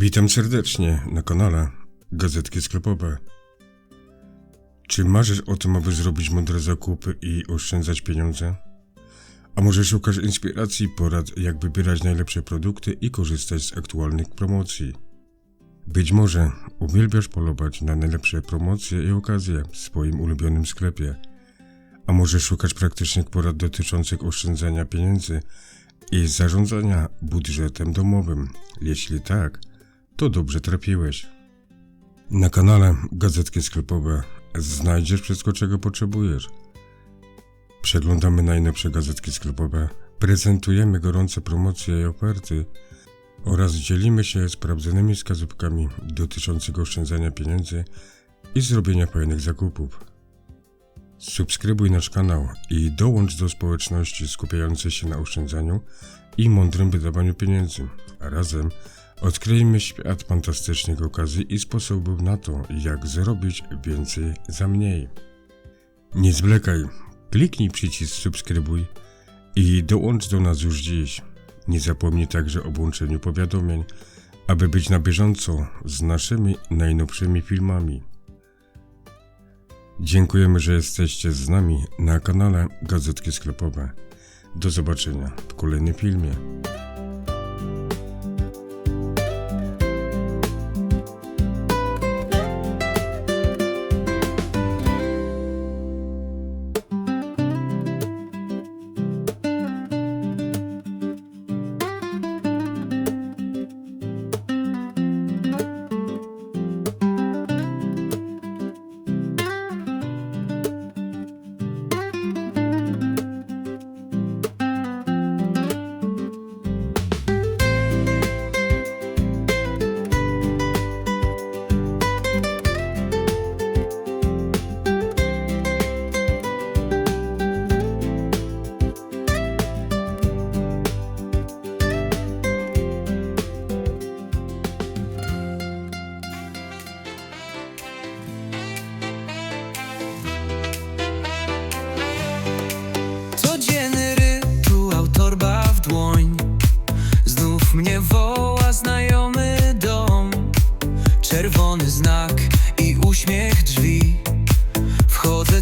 Witam serdecznie na kanale Gazetki Sklepowe. Czy marzysz o tym, aby zrobić mądre zakupy i oszczędzać pieniądze? A może szukasz inspiracji porad, jak wybierać najlepsze produkty i korzystać z aktualnych promocji? Być może uwielbiasz polować na najlepsze promocje i okazje w swoim ulubionym sklepie. A może szukasz praktycznych porad dotyczących oszczędzania pieniędzy i zarządzania budżetem domowym? Jeśli tak, to dobrze trafiłeś. Na kanale Gazetki Sklepowe znajdziesz wszystko, czego potrzebujesz. Przeglądamy najnowsze gazetki sklepowe, prezentujemy gorące promocje i oferty oraz dzielimy się sprawdzonymi wskazówkami dotyczącymi oszczędzania pieniędzy i zrobienia fajnych zakupów. Subskrybuj nasz kanał i dołącz do społeczności skupiającej się na oszczędzaniu i mądrym wydawaniu pieniędzy. Razem odkryjmy świat fantastycznych okazji i sposobów na to, jak zrobić więcej za mniej. Nie zwlekaj, kliknij przycisk subskrybuj i dołącz do nas już dziś. Nie zapomnij także o włączeniu powiadomień, aby być na bieżąco z naszymi najnowszymi filmami. Dziękujemy, że jesteście z nami na kanale Gazetki Sklepowe. Do zobaczenia w kolejnym filmie.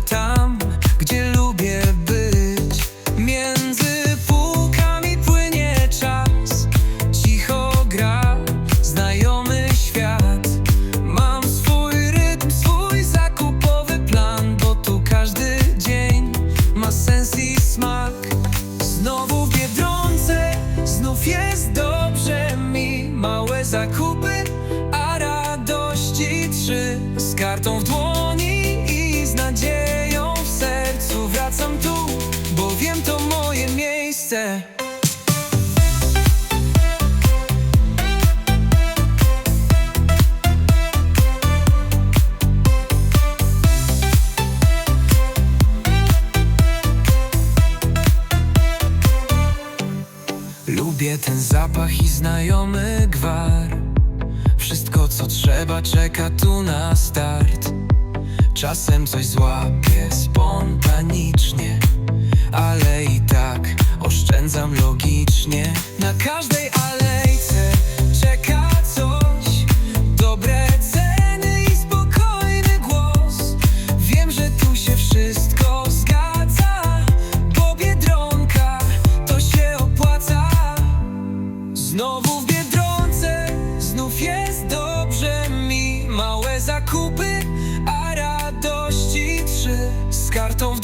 time. To moje miejsce. Lubię ten zapach i znajomy gwar. Wszystko co trzeba czeka tu na start. Czasem coś złapię spontanicznie Ale i tak oszczędzam logicznie. Na każdej alejce czeka coś. Dobre ceny i spokojny głos. Wiem, że tu się wszystko zgadza Bo Biedronka to się opłaca. Znowu w Biedronce, znów jest dobrze mi. Małe zakupy, a radości trzy. Z kartą w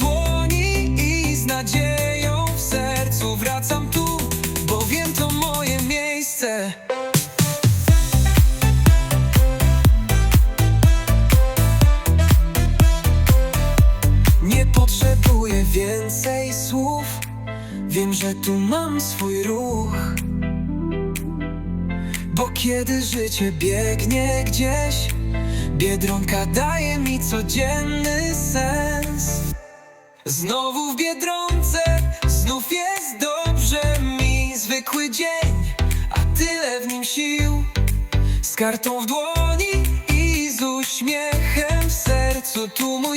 że tu mam swój ruch. Bo kiedy życie biegnie gdzieś Biedronka daje mi codzienny sens. Znowu w Biedronce, znów jest dobrze mi. Zwykły dzień, a tyle w nim sił. Z kartą w dłoni i z uśmiechem w sercu Tu mój